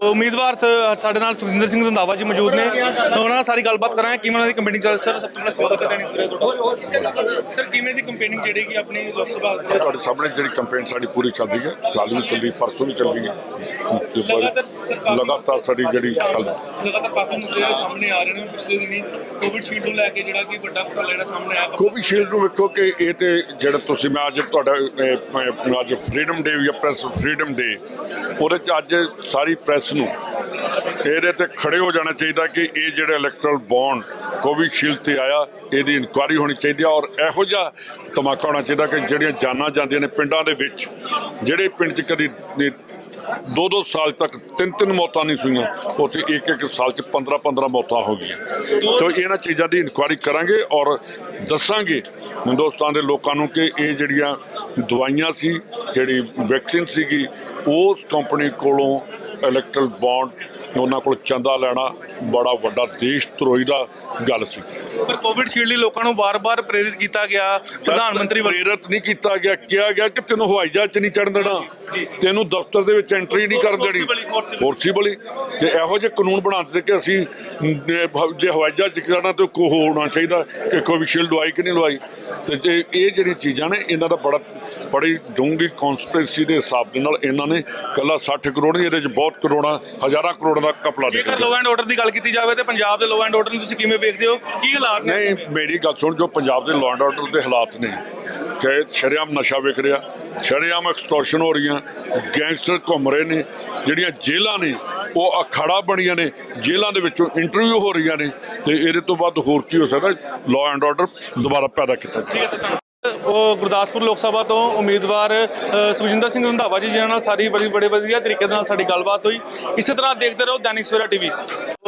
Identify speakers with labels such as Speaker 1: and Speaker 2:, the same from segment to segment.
Speaker 1: ਉਮੀਦਵਾਰ ਸਾਡੇ ਨਾਲ ਸੁਖਿੰਦਰ ਸਿੰਘ ਰੰਧਾਵਾ ਜੀ ਮੌਜੂਦ ਨੇ। ਉਹਨਾਂ ਨਾਲ ਸਾਰੀ ਗੱਲਬਾਤ ਕਰਾਂਗੇ, ਕਿਵੇਂ ਉਹਨਾਂ ਦੀ ਕੰਪੇਨਿੰਗ ਚੱਲ ਸਰ ਸਭ ਤੋਂ ਪਹਿਲਾਂ ਸਵਾਗਤ ਹੈ ਤੁਹਾਡਾ। ਸਰ, ਕਿਵੇਂ ਦੀ ਕੰਪੇਨਿੰਗ ਜਿਹੜੀ ਕਿ ਆਪਣੀ ਲੋਕ ਸਭਾ
Speaker 2: ਤੁਹਾਡੇ ਸਾਹਮਣੇ ਜਿਹੜੀ ਕੰਪੇਨ ਸਾਡੀ ਪੂਰੀ ਚੱਲਦੀ ਹੈ, ਕੱਲ੍ਹ ਵੀ ਚੱਲੀ ਪਰਸੋਂ ਵੀ ਚੱਲਦੀ ਹੈ।
Speaker 1: ਲਗਾਤਾਰ
Speaker 2: ਲਗਾਤਾਰ ਸਾਡੀ ਜਿਹੜੀ
Speaker 1: ਲਗਾਤਾਰ ਕਾਫੀ ਮੁੱਦੇ ਜਿਹੜੇ ਸਾਹਮਣੇ ਆ ਰਹੇ ਨੇ ਪਿਛਲੇ ਦਿਨੀ ਕੋਵਿਡ ਸ਼ੀਲਡ ਨੂੰ ਲੈ ਕੇ ਜਿਹੜਾ ਕਿ ਵੱਡਾ ਘੁਟਾਲਾ ਜਿਹੜਾ ਸਾਹਮਣੇ ਆਇਆ
Speaker 2: ਕੋਵਿਡ ਸ਼ੀਲਡ ਨੂੰ ਵੇਖੋ ਕਿ ਇਹ ਤੇ ਜਿਹੜਾ ਤੁਸੀਂ ਮੈਂ ਅੱਜ ਤੁਹਾਡਾ ਅੱਜ ਫਰੀडम ਡੇ ਜਾਂ ਪ੍ਰੈਸ ਫਰੀडम ਡੇ ਉਹਦੇ ਚ ਅੱਜ ਸਾਰੀ ਪ੍ਰੈਸ ਨੂੰ ਇਹਦੇ ਤੇ ਖੜੇ ਹੋ ਜਾਣਾ ਚਾਹੀਦਾ ਕਿ ਇਹ ਜਿਹੜਾ ਇਲੈਕਟਰਲ ਬੌਂਡ ਕੋਵਿਸ਼ੀਲਡ ਤੇ ਆਇਆ ਇਹਦੀ ਇਨਕੁਆਰੀ ਹੋਣੀ ਚਾਹੀਦੀ ਹੈ ਔਰ ਇਹੋ ਜਿਹਾ ਧਮਾਕਾ ਹੋਣਾ ਚਾਹੀਦਾ ਕਿ ਜਿਹੜੀਆਂ ਜਾਨਾਂ ਜਾਂਦੀਆਂ ਨੇ ਪਿੰਡਾਂ ਦੇ ਵਿੱਚ ਜਿਹੜੇ ਪਿੰਡ 'ਚ ਕਦੀ ਦੋ ਦੋ ਸਾਲ ਤੱਕ ਤਿੰਨ ਤਿੰਨ ਮੌਤਾਂ ਨਹੀਂ ਸੁਈਆਂ। ਉੱਥੇ ਇੱਕ ਇੱਕ ਸਾਲ 'ਚ 15 15 ਮੌਤਾਂ ਹੋ ਗਈਆਂ। ਤੋ ਇਹਨਾਂ ਚੀਜ਼ਾਂ ਦੀ ਇਨਕੁਆਇਰੀ ਕਰਾਂਗੇ ਔਰ ਦੱਸਾਂਗੇ ਹਿੰਦੁਸਤਾਨ ਦੇ ਲੋਕਾਂ ਨੂੰ ਕਿ ਇਹ ਜਿਹੜੀਆਂ ਦਵਾਈਆਂ ਸੀ, ਜਿਹੜੀ ਵੈਕਸੀਨ ਸੀਗੀ, ਉਸ ਕੰਪਨੀ ਕੋਲੋਂ ਇਲੈਕਟਰਲ ਬੌਂਡ ਉਹਨਾਂ ਕੋਲ ਚੰਦਾ ਲੈਣਾ ਬੜਾ ਵੱਡਾ ਦੇਸ਼ ਧਰੋਹੀ ਦਾ ਗੱਲ ਸੀ।
Speaker 1: ਪਰ ਕੋਵਿਡ ਸ਼ੀਲਡ ਲਈ ਲੋਕਾਂ ਨੂੰ ਬਾਰ-ਬਾਰ ਪ੍ਰੇਰਿਤ ਕੀਤਾ ਗਿਆ ਪ੍ਰਧਾਨ ਮੰਤਰੀ ਵੱਲੋਂ
Speaker 2: ਪ੍ਰੇਰਿਤ ਨਹੀਂ ਕੀਤਾ ਗਿਆ ਕਿਹਾ ਗਿਆ ਕਿ ਤੈਨੂੰ ਹਵਾਈ ਜਹਾਜ਼ 'ਚ ਨਹੀਂ ਚੜਨ ਦੇਣਾ। ਤੈਨੂੰ ਦਫ਼ਤਰ ਦੇ ਵਿੱਚ ਐਂਟਰੀ ਨਹੀਂ ਕਰਨ ਦੇਣੀ। ਫੋਰਸੀਬਲੀ ਕਿ ਇਹੋ ਜਿਹੇ ਕਾਨੂੰਨ ਬਣਾ ਦਿੱਤੇ ਕਿ ਅਸੀਂ ਜੇ ਹਵਾਈ ਜਹਾਜ਼ 'ਚ ਜਾਣਾ ਤੇ ਕੋ ਹੋਣਾ ਚਾਹੀਦਾ ਕਿ ਕੋਈ ਸ਼ੀਲਡ ਲਵਾਈ ਕਿ ਨਹੀਂ ਲਵਾਈ। ਤੇ ਜੇ ਇਹ ਜਿਹੜੀ ਚੀਜ਼ਾਂ ਨੇ ਇਹਨਾਂ ਦਾ ਬੜਾ ਬੜੀ ਡੂੰਘੀ ਕਨਸਪੀਰੇਸੀ ਦੇ ਹਿਸਾਬ ਦੇ ਨਾਲ ਇਹਨਾਂ ਨੇ ਕੱਲਾ 60 ਕਰੋੜ ਨਹੀਂ ਇਹਦੇ 'ਚ ਬਹੁਤ ਕਰੋੜਾਂ ਹਜ਼ਾਰਾਂ ਕਰੋੜਾਂ ਦਾ ਕਪਲਾ
Speaker 1: ਜੇਕਰ
Speaker 2: ਦਿੱਤਾ
Speaker 1: ਲੋ ਐਂਡ ਆਰਡਰ ਦੀ ਗੱਲ ਕੀਤੀ ਜਾਵੇ ਤੇ ਪੰਜਾਬ ਦੇ ਲੋ ਐਂਡ ਆਰਡਰ ਨੂੰ ਤੁਸੀਂ ਕਿਵੇਂ ਵੇਖਦੇ ਹੋ? ਕੀ ਹਾਲਾਤ ਨੇ
Speaker 2: ਨਹੀਂ ਮੇਰੀ ਗੱਲ ਸੁਣ ਜੋ ਪੰਜਾਬ ਦੇ ਲਾਅ ਐਂਡ ਆਰਡਰ ਦੇ ਹਾਲਾਤ ਨੇ ਕਿ ਸ਼ਰੇਆਮ ਨਸ਼ਾ ਵਿਕ ਰਿਹਾ ਸ਼ਰੇਆਮ ਐਕਸਟੋਰਸ਼ਨ ਹੋ ਰਹੀਆਂ ਗੈਂਗਸਟਰ ਘੁੰਮ ਰਹੇ ਨੇ ਜਿਹੜੀਆਂ ਜੇਲ੍ਹਾਂ ਨੇ ਉਹ ਅਖਾੜਾ ਬਣੀਆਂ ਨੇ ਜੇਲ੍ਹਾਂ ਦੇ ਵਿੱਚੋਂ ਇੰਟਰਵਿਊ ਹੋ ਰਹੀਆਂ ਨੇ ਤੇ ਇਹਦੇ ਤੋਂ ਬਾਅਦ ਹੋਰ ਕੀ ਹੋ ਸਕਦਾ? ਲਾਅ ਐਂਡ ਆਰਡਰ ਦੁਬਾਰਾ ਪੈਦਾ ਕੀਤਾ ਜਾਵੇ।
Speaker 1: ਉਹ ਗੁਰਦਾਸਪੁਰ ਲੋਕ ਸਭਾ ਤੋਂ ਉਮੀਦਵਾਰ ਸੁਖਜਿੰਦਰ ਸਿੰਘ ਰੰਧਾਵਾ ਜੀ ਜਿਨ੍ਹਾਂ ਨਾਲ ਸਾਰੀ ਬੜੀ ਬੜੇ ਵਧੀਆ ਤਰੀਕੇ ਦੇ ਨਾਲ ਸਾਡੀ ਗੱਲਬਾਤ ਹੋਈ। ਇਸੇ ਤਰ੍ਹਾਂ ਦੇਖਦੇ ਰਹੋ ਦੈਨਿਕ ਸਵੇਰਾ ਟੀਵੀ।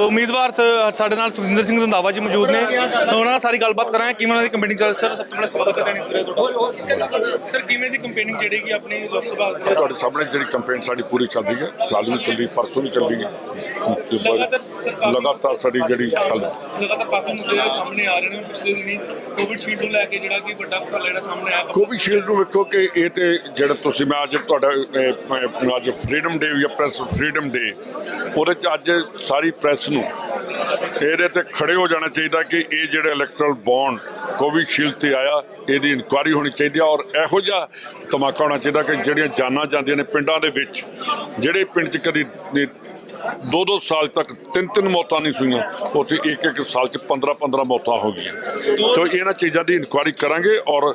Speaker 1: ਉਮੀਦਵਾਰ ਸਾਡੇ ਨਾਲ ਸੁਖਜਿੰਦਰ ਸਿੰਘ ਰੰਧਾਵਾ ਜੀ ਮੌਜੂਦ ਨੇ। ਉਹਨਾਂ ਨਾਲ ਸਾਰੀ ਗੱਲਬਾਤ ਕਰਾਂਗੇ। ਕਿਵੇਂ ਉਹਨਾਂ ਦੀ ਕੰਪੇਨਿੰਗ ਚੱਲ ਸਰ ਸਭ ਤੋਂ ਪਹਿਲਾਂ ਸਵਾਗਤ ਹੈ ਦੈਨਿਕ ਸਵੇਰਾ ਸਰ ਕਿਵੇਂ ਦੀ ਕੰਪੇਨਿੰਗ ਜਿਹੜੀ ਕਿ ਆਪਣੀ ਲੋਕ ਸਭਾ
Speaker 2: ਤੁਹਾਡੇ ਸਾਹਮਣੇ ਜਿਹੜੀ ਕੰਪੇਨ ਸਾਡੀ ਪੂਰੀ ਚੱਲਦੀ ਹੈ ਕੱਲ੍ਹ ਵੀ ਚੱਲੀ ਪਰਸੋਂ ਵੀ ਚੱਲਦੀ ਹੈ।
Speaker 1: ਲਗਾਤਾਰ
Speaker 2: ਸਾਡੀ ਜਿਹੜੀ ਚੱਲ
Speaker 1: ਲਗਾਤਾਰ ਕਾਫੀ ਮੁੱਦੇ ਸਾਹਮਣੇ ਆ ਰਹੇ ਨੇ ਪਿਛਲੇ ਦਿਨੀ ਕੋਵਿਡ ਸ਼ੀਟ ਨੂੰ ਲੈ ਕੇ ਜਿਹੜਾ ਕਿ ਵੱਡਾ ਘੁਟਾਲਾ ਜਿਹੜਾ ਸਾਹਮਣੇ ਆਇਆ
Speaker 2: ਕੋਵਿਸ਼ੀਲਡ ਨੂੰ ਵੇਖੋ ਕਿ ਇਹ ਤੇ ਜਿਹੜਾ ਤੁਸੀਂ ਮੈਂ ਅੱਜ ਤੁਹਾਡਾ ਅੱਜ ਫਰੀडम ਡੇ ਜਾਂ ਪ੍ਰੈਸ ਫਰੀडम ਡੇ ਉਹਦੇ ਚ ਅੱਜ ਸਾਰੀ ਪ੍ਰੈਸ ਨੂੰ ਇਹਦੇ ਤੇ ਖੜੇ ਹੋ ਜਾਣਾ ਚਾਹੀਦਾ ਕਿ ਇਹ ਜਿਹੜੇ ਇਲੈਕਟਰਲ ਬੌਂਡ ਕੋਵਿਸ਼ੀਲਡ ਤੇ ਆਇਆ, ਇਹਦੀ ਇਨਕੁਆਇਰੀ ਹੋਣੀ ਚਾਹੀਦੀ ਹੈ ਔਰ ਇਹੋ ਜਿਹਾ ਧਮਾਕਾ ਹੋਣਾ ਚਾਹੀਦਾ ਕਿ ਜਿਹੜੀਆਂ ਜਾਨਾਂ ਜਾਂਦੀਆਂ ਨੇ ਪਿੰਡਾਂ ਦੇ ਵਿੱਚ, ਜਿਹੜੇ ਪਿੰਡ 'ਚ ਕਦੀ ਦੋ ਦੋ ਸਾਲ ਤੱਕ ਤਿੰਨ ਤਿੰਨ ਮੌਤਾਂ ਨਹੀਂ ਸੁਈਆਂ, ਉੱਥੇ ਇੱਕ ਇੱਕ ਸਾਲ 'ਚ 15 15 ਮੌਤਾਂ ਹੋ ਗਈਆਂ। ਤੋ ਇਹਨਾਂ ਚੀਜ਼ਾਂ ਦੀ ਇਨਕੁਆਇਰੀ ਕਰਾਂਗੇ ਔਰ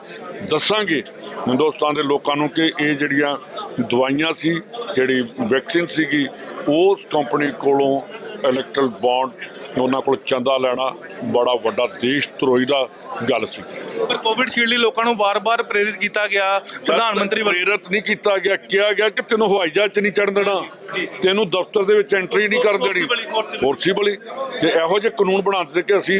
Speaker 2: ਦੱਸਾਂਗੇ ਹਿੰਦੁਸਤਾਨ ਦੇ ਲੋਕਾਂ ਨੂੰ ਕਿ ਇਹ ਜਿਹੜੀਆਂ ਦਵਾਈਆਂ ਸੀ, ਜਿਹੜੀ ਵੈਕਸੀਨ ਸੀਗੀ ਉਸ ਕੰਪਨੀ ਕੋਲੋਂ ਇਲੈਕਟਰਲ ਬੌਂਡ ਉਹਨਾਂ ਕੋਲ ਚੰਦਾ ਲੈਣਾ ਬੜਾ ਵੱਡਾ ਦੇਸ਼ ਧਰੋਹੀ ਦਾ ਗੱਲ ਸੀ।
Speaker 1: ਪਰ ਕੋਵਿਡ ਸ਼ੀਲਡ ਲਈ ਲੋਕਾਂ ਨੂੰ ਬਾਰ-ਬਾਰ ਪ੍ਰੇਰਿਤ ਕੀਤਾ ਗਿਆ ਪ੍ਰਧਾਨ ਮੰਤਰੀ
Speaker 2: ਪ੍ਰੇਰਿਤ ਨਹੀਂ ਕੀਤਾ ਗਿਆ ਕਿਹਾ ਗਿਆ ਕਿ ਤੈਨੂੰ ਹਵਾਈ ਜਹਾਜ਼ 'ਚ ਨਹੀਂ ਚੜਨ ਦੇਣਾ ਤੈਨੂੰ ਦਫ਼ਤਰ ਦੇ ਵਿੱਚ ਐਂਟਰੀ ਨਹੀਂ ਕਰਨ ਦੇਣੀ। ਫੋਰਸੀਬਲੀ ਕਿ ਇਹੋ ਜਿਹੇ ਕਾਨੂੰਨ ਬਣਾ ਦਿੱਤੇ ਕਿ ਅਸੀਂ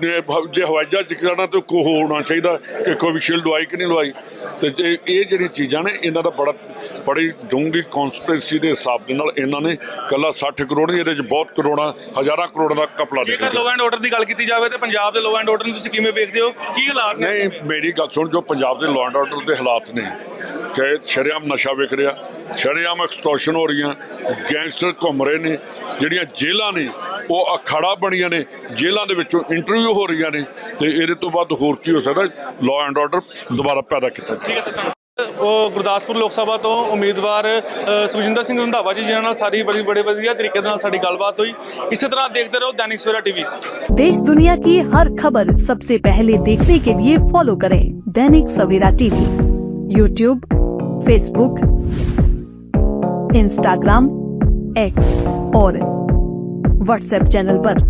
Speaker 2: ਜੇ ਹਵਾਈ ਜਹਾਜ਼ 'ਚ ਜਾਣਾ ਤੇ ਕੋ ਹੋਣਾ ਚਾਹੀਦਾ ਕਿ ਕੋਈ ਸ਼ੀਲਡ ਲਵਾਈ ਕਿ ਨਹੀਂ ਲਵਾਈ। ਤੇ ਇਹ ਜਿਹੜੀਆਂ ਚੀਜ਼ਾਂ ਨੇ ਇਹਨਾਂ ਦਾ ਬੜਾ ਬੜੀ ਡੂੰਘੀ ਕਨਸਪੀਰੇਸੀ ਦੇ ਹਿਸਾਬ ਦੇ ਨਾਲ ਇਹਨਾਂ ਨੇ ਕੱਲਾ 60 ਕਰੋੜ ਨਹੀਂ ਇਹਦੇ 'ਚ ਬਹੁਤ ਕਰੋੜਾਂ ਹਜ਼ਾਰਾਂ ਕਰੋੜਾਂ ਦਾ ਕਪਲਾ
Speaker 1: ਜੇਕਰ ਲੋ ਐਂਡ ਆਰਡਰ ਦੀ ਗੱਲ ਕੀਤੀ ਜਾਵੇ ਤੇ ਪੰਜਾਬ ਦੇ ਲੋ ਐਂਡ ਆਰਡਰ ਨੂੰ ਤੁਸੀਂ ਕਿਵੇਂ ਵੇਖਦੇ ਹੋ ਕੀ ਹਾਲਾਤ ਨੇ
Speaker 2: ਨਹੀਂ ਮੇਰੀ ਗੱਲ ਸੁਣ ਜੋ ਪੰਜਾਬ ਦੇ ਲਾਅ ਐਂਡ ਆਰਡਰ ਦੇ ਹਾਲਾਤ ਨੇ ਕਿ ਸ਼ਰੇਆਮ ਨਸ਼ਾ ਵਿਕ ਰਿਹਾ ਸ਼ਰੇਆਮ ਐਕਸਟੋਰਸ਼ਨ ਹੋ ਰਹੀਆਂ ਗੈਂਗਸਟਰ ਘੁੰਮ ਰਹੇ ਨੇ ਜਿਹੜੀਆਂ ਜੇਲ੍ਹਾਂ ਨੇ ਉਹ ਅਖਾੜਾ ਬਣੀਆਂ ਨੇ ਜੇਲ੍ਹਾਂ ਦੇ ਵਿੱਚੋਂ ਇੰਟਰਵਿਊ ਹੋ ਰਹੀਆਂ ਨੇ ਤੇ ਇਹਦੇ ਤੋਂ ਬਾਅਦ ਹੋਰ ਕੀ ਹੋ ਸਕਦਾ ਲਾਅ ਐਂਡ ਆਰਡਰ ਦੁਬਾਰਾ ਪੈਦਾ ਕੀਤਾ।
Speaker 1: ਠੀਕ ਹੈ ਸਰ। ਉਹ ਗੁਰਦਾਸਪੁਰ ਲੋਕ ਸਭਾ ਤੋਂ ਉਮੀਦਵਾਰ ਅ, ਸੁਖਜਿੰਦਰ ਸਿੰਘ ਰੰਧਾਵਾ ਜੀ ਜਿਨ੍ਹਾਂ ਨਾਲ ਸਾਰੀ ਬੜੀ ਬੜੇ ਵਧੀਆ ਤਰੀਕੇ ਦੇ ਨਾਲ ਸਾਡੀ ਗੱਲਬਾਤ ਹੋਈ ਇਸੇ ਤਰ੍ਹਾਂ ਦੇਖਦੇ ਰਹੋ ਦੈਨਿਕ ਸਵੇਰਾ ਟੀਵੀ
Speaker 3: देश दुनिया की हर खबर सबसे पहले देखने के लिए फॉलो करें Dainik Savera TV YouTube Facebook Instagram X और व्हाट्सएप चैनल पर।